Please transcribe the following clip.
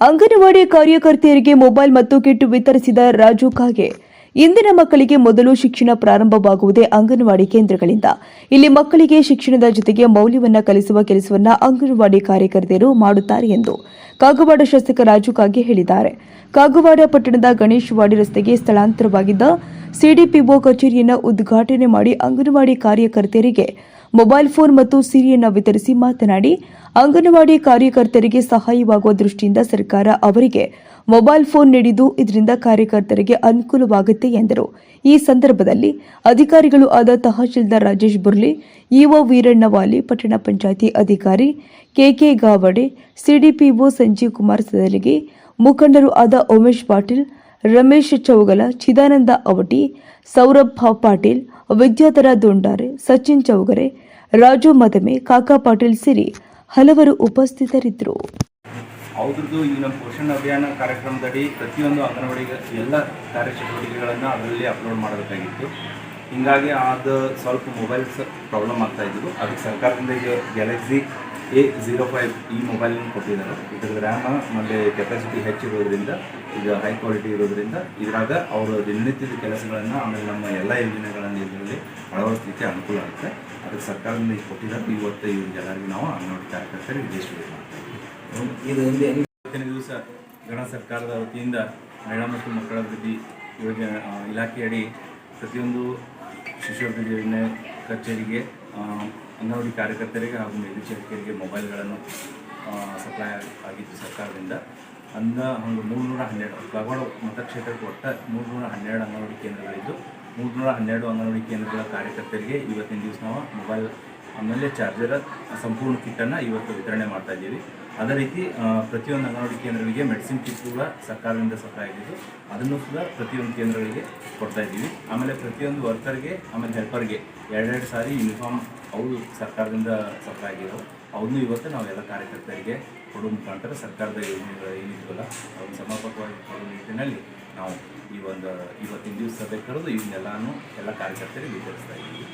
ಅಂಗನವಾಡಿ ಕಾರ್ಯಕರ್ತೆಯರಿಗೆ ಮೊಬೈಲ್ ಮತ್ತು ಕಿಟ್ ವಿತರಿಸಿದ ರಾಜು ಕಾಗೆ. ಇಂದಿನ ಮಕ್ಕಳಿಗೆ ಮೊದಲು ಶಿಕ್ಷಣ ಪ್ರಾರಂಭವಾಗುವುದೇ ಅಂಗನವಾಡಿ ಕೇಂದ್ರಗಳಿಂದ. ಇಲ್ಲಿ ಮಕ್ಕಳಿಗೆ ಶಿಕ್ಷಣದ ಜೊತೆಗೆ ಮೌಲ್ಯವನ್ನ ಕಲಿಸುವ ಕೆಲಸವನ್ನ ಅಂಗನವಾಡಿ ಕಾರ್ಯಕರ್ತೆಯರು ಮಾಡುತ್ತಾರೆ ಎಂದು ಕಾಗವಾಡ ಶಾಸಕ ರಾಜು ಕಾಗೆ ಹೇಳಿದ್ದಾರೆ. ಕಾಗವಾಡ ಪಟ್ಟಣದ ಗಣೇಶವಾಡಿ ರಸ್ತೆಗೆ ಸ್ಥಳಾಂತರವಾಗಿದ್ದ ಸಿಡಿಪಿಒ ಕಚೇರಿಯನ್ನು ಉದ್ಘಾಟನೆ ಮಾಡಿ ಅಂಗನವಾಡಿ ಕಾರ್ಯಕರ್ತೆಯರಿಗೆ ಮೊಬೈಲ್ ಫೋನ್ ಮತ್ತು ಸಿರಿಯನ್ನು ವಿತರಿಸಿ ಮಾತನಾಡಿ, ಅಂಗನವಾಡಿ ಕಾರ್ಯಕರ್ತರಿಗೆ ಸಹಾಯವಾಗುವ ದೃಷ್ಟಿಯಿಂದ ಸರ್ಕಾರ ಅವರಿಗೆ ಮೊಬೈಲ್ ಫೋನ್ ನೀಡಿದ್ದು ಇದರಿಂದ ಕಾರ್ಯಕರ್ತರಿಗೆ ಅನುಕೂಲವಾಗುತ್ತೆ ಎಂದರು. ಈ ಸಂದರ್ಭದಲ್ಲಿ ಅಧಿಕಾರಿಗಳು ಆದ ತಹಶೀಲ್ದಾರ್ ರಾಜೇಶ್ ಬುರ್ಲಿ, ಇಒ ವೀರಣ್ಣವಾಲಿ ಪಟ್ಟಣ ಪಂಚಾಯಿತಿ ಅಧಿಕಾರಿ ಕೆಕೆ ಗಾವಡೆ, ಸಿಡಿಪಿಒ ಸಂಜೀವ್ ಕುಮಾರ್ ಸದಲಿಗೆ ಮುಖಂಡರು ಆದ ಉಮೇಶ್ ಪಾಟೀಲ್ ರಮೇಶ್ ಚೌಗಲ, ಚಿದಾನಂದ ಅವಟಿ, ಸೌರಭ್ ಪಾಟೀಲ್, ವಿದ್ಯಾಧರ ದೊಂಡಾರೆ, ಸಚಿನ್ ಚೌಗರೆ, ರಾಜು ಮದಮೆ ಕಾಕಾ ಪಾಟೀಲ್ ಸಿರಿ ಹಲವರು ಉಪಸ್ಥಿತರಿದ್ದರು. ಅವ್ರದ್ದು ಈ ನಮ್ಮ ಪೋಷಣ ಅಭಿಯಾನ ಕಾರ್ಯಕ್ರಮದಡಿ ಪ್ರತಿಯೊಂದು ಅಂಗನವಾಡಿ ಎಲ್ಲ ಕಾರ್ಯಚಟುವಟಿಕೆಗಳನ್ನು ಅದರಲ್ಲಿ ಅಪ್ಲೋಡ್ ಮಾಡಬೇಕಾಗಿತ್ತು. ಹೀಗಾಗಿ ಅದು ಸ್ವಲ್ಪ ಮೊಬೈಲ್ಸ್ ಪ್ರಾಬ್ಲಮ್ ಆಗ್ತಾ ಇದ್ವು. ಅದಕ್ಕೆ ಸರ್ಕಾರದಿಂದ ಈಗ ಗ್ಯಾಲಕ್ಸಿ ಎ ಝೀರೋ ಫೈವ್ ಈ ಮೊಬೈಲನ್ನು ಕೊಟ್ಟಿದ್ದಾರೆ. ಇದ್ರ ರ್ಯಾಮ್ ಮತ್ತು ಕೆಪಾಸಿಟಿ ಹೆಚ್ಚಿರೋದ್ರಿಂದ ಈಗ ಹೈ ಕ್ವಾಲಿಟಿ ಇರೋದ್ರಿಂದ ಇದ್ರಾಗ ಅವರು ದಿನನಿತ್ಯದ ಕೆಲಸಗಳನ್ನು ಆಮೇಲೆ ನಮ್ಮ ಎಲ್ಲ ಯೋಜನೆಗಳನ್ನು ಇದರಲ್ಲಿ ಅಳವಡಿಸಲಿಕ್ಕೆ ಅನುಕೂಲ ಆಗುತ್ತೆ. ಅದಕ್ಕೆ ಸರ್ಕಾರದಿಂದ ಈಗ ಕೊಟ್ಟಿದ್ದಾರೆ ಇವತ್ತು ಜನರಿಗೆ ನಾವು ಅಂಗನವಾಡಿ ಕಾರ್ಯಕರ್ತರಿಗೆ ಡಿಸ್ಟ್ರಿಬ್ಯೂಟ್ ಮಾಡ್ತಾ ಇದ್ದೀವಿ. ಇದು ಹಿಂದೆ ಇವತ್ತಿನ ದಿವಸ ಗಣ ಸರ್ಕಾರದ ವತಿಯಿಂದ ಮಹಿಳಾ ಮತ್ತು ಮಕ್ಕಳ ಅಭಿವೃದ್ಧಿ ಯೋಜನೆ ಇಲಾಖೆಯಡಿ ಪ್ರತಿಯೊಂದು ಶಿಶು ಅಭಿವೃದ್ಧಿ ಯೋಜನೆ ಕಚೇರಿಗೆ ಅಂಗನವಾಡಿ ಕಾರ್ಯಕರ್ತರಿಗೆ ಹಾಗೂ ಮೇಲ್ವಿಚಾರಕರಿಗೆ ಮೊಬೈಲ್ಗಳನ್ನು ಸಪ್ಲೈ ಆಗಿತ್ತು ಸರ್ಕಾರದಿಂದ. ಅಂದ ಒಂದು ಮೂರುನೂರ ಹನ್ನೆರಡು ಕಾಗವಾಡ ಮತಕ್ಷೇತ್ರಕ್ಕೆ ಒಟ್ಟ ಮೂರುನೂರ ಹನ್ನೆರಡು ಅಂಗನವಾಡಿ ಕೇಂದ್ರಗಳಿದ್ದು, ಮೂರುನೂರ ಹನ್ನೆರಡು ಅಂಗನವಾಡಿ ಕೇಂದ್ರಗಳ ಕಾರ್ಯಕರ್ತರಿಗೆ ಇವತ್ತಿನ ದಿವಸ ನಾವು ಮೊಬೈಲ್ ಆಮೇಲೆ ಚಾರ್ಜರ್, ಸಂಪೂರ್ಣ ಕಿಟ್ಟನ್ನು ಇವತ್ತು ವಿತರಣೆ ಮಾಡ್ತಾ ಇದ್ದೀವಿ. ಅದೇ ರೀತಿ ಪ್ರತಿಯೊಂದು ಅಂಗನವಾಡಿ ಕೇಂದ್ರಗಳಿಗೆ ಮೆಡಿಸಿನ್ ಕಿಟ್ ಕೂಡ ಸರ್ಕಾರದಿಂದ ಸಪ್ಲೈ ಆಗಿದ್ದು, ಅದನ್ನು ಕೂಡ ಪ್ರತಿಯೊಂದು ಕೇಂದ್ರಗಳಿಗೆ ಕೊಡ್ತಾ ಇದ್ದೀವಿ. ಆಮೇಲೆ ಪ್ರತಿಯೊಂದು ವರ್ಕರ್ಗೆ ಆಮೇಲೆ ಹೆಲ್ಪರ್ಗೆ ಎರಡೆರಡು ಸಾರಿ ಯೂನಿಫಾರ್ಮ್ ಅವರು ಸರ್ಕಾರದಿಂದ ಸಪ್ಲೈ ಆಗಿರೋ ಅವನ್ನೂ ಇವತ್ತು ನಾವೆಲ್ಲ ಕಾರ್ಯಕರ್ತರಿಗೆ ಕೊಡೋ ಮುಖಾಂತರ ಸರ್ಕಾರದ ಯೋಜನೆಗಳು ಏನಿದ್ವಲ್ಲ ಅವನು ಸಮರ್ಪಕವಾಗಿ ಕೊಡೋ ನಿಟ್ಟಿನಲ್ಲಿ ನಾವು ಈ ಒಂದು ಇವತ್ತಿನ ದಿವಸ ಕರೆದು ಇವನ್ನೆಲ್ಲಾನು ಎಲ್ಲ ಕಾರ್ಯಕರ್ತರಿಗೆ ವಿತರಿಸ್ತಾ ಇದ್ದೀವಿ.